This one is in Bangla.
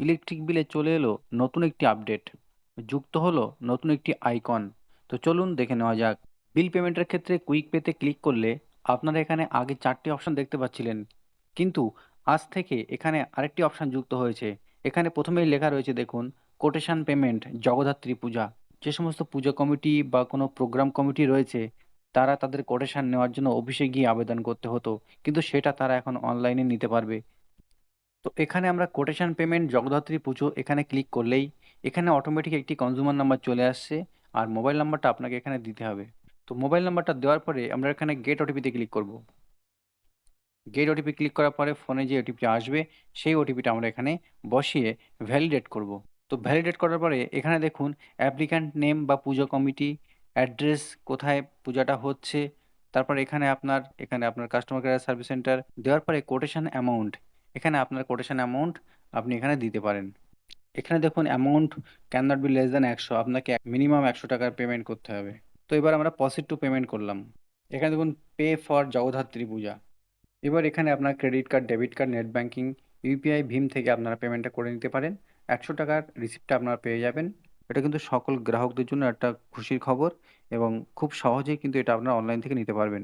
ইলেকট্রিক বিলে চলে এলো নতুন একটি আপডেট। যুক্ত হলো নতুন একটি আইকন। তো চলুন দেখে নেওয়া যাক। বিল পেমেন্টের ক্ষেত্রে কুইক পেতে ক্লিক করলে আপনারা এখানে আগে চারটি অপশন দেখতে পাচ্ছিলেন। কিন্তু আজ থেকে এখানে আরেকটি অপশন যুক্ত হয়েছে। এখানে প্রথমেই লেখা রয়েছে দেখুন, কোটেশন পেমেন্ট, জগদ্ধাত্রী পূজা। যে সমস্ত পূজা কমিটি বা কোনো প্রোগ্রাম কমিটি রয়েছে, তারা তাদের কোটেশান নেওয়ার জন্য অফিসে গিয়ে আবেদন করতে হতো। কিন্তু সেটা তারা এখন অনলাইনে নিতে পারবে। তো এখানে আমরা কোটেশন পেমেন্ট জগদ্ধাত্রী পুজো এখানে ক্লিক করলেই এখানে অটোমেটিক একটি কনজিউমার নাম্বার চলে আসছে আর মোবাইল নাম্বারটা আপনাকে এখানে দিতে হবে। তো মোবাইল নাম্বারটা দেওয়ার পরে আমরা এখানে গেট ওটিপিতে ক্লিক করব। গেট ওটিপি ক্লিক করার পরে ফোনে যে ওটিপি আসবে, সেই ওটিপিটা আমরা এখানে বসিয়ে ভ্যালিডেট করব। তো ভ্যালিডেট করার পরে এখানে দেখুন অ্যাপ্লিক্যান্ট নেম বা পুজো কমিটি অ্যাড্রেস কোথায় পূজাটা হচ্ছে, তারপর এখানে আপনার এখানে আপনার কাস্টমার কেয়ার সার্ভিস সেন্টার দেওয়ার পরে কোটেশন অ্যামাউন্ট এখানে আপনার কোটেশন অ্যামাউন্ট আপনি এখানে দিতে পারেন। এখানে দেখুন amount can not be less than একশো, আপনাকে মিনিমাম একশো টাকার পেমেন্ট করতে হবে। তো এবার আমরা পসিট টু পেমেন্ট করলাম। এখানে দেখুন পে ফর জগদ্ধাত্রী পূজা। এবার এখানে আপনার credit card debit card net banking UPI Bhim থেকে আপনারা পেমেন্টটা করে নিতে পারেন। একশো টাকার রিসিপ্টটা আপনারা পেয়ে যাবেন। এটা কিন্তু সকল গ্রাহকদের জন্য একটা খুশির খবর এবং খুব সহজেই কিন্তু এটা আপনারা অনলাইন থেকে নিতে পারবেন।